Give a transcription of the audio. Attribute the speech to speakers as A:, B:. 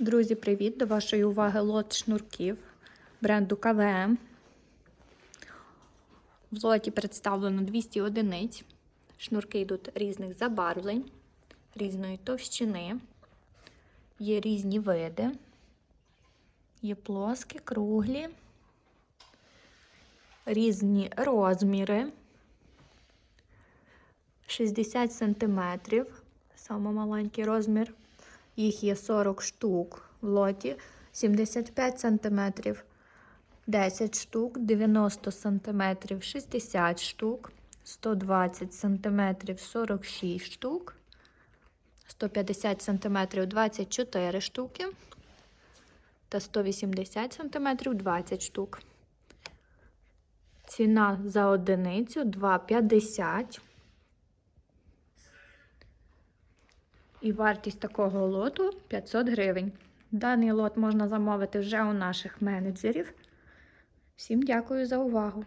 A: Друзі, привіт! До вашої уваги лот шнурків бренду КВМ. В лоті представлено 200 одиниць. Шнурки йдуть різних забарвлень, різної товщини. Є різні види. Є плоскі, круглі, різні розміри. 60 см, саме маленький розмір. Їх є 40 штук в лоті, 75 см, 10 штук, 90 см, 60 штук, 120 см, 46 штук, 150 см, 24 штуки та 180 см, 20 штук. Ціна за одиницю 2,50. І вартість такого лоту 500 гривень. Даний лот можна замовити вже у наших менеджерів. Всім дякую за увагу!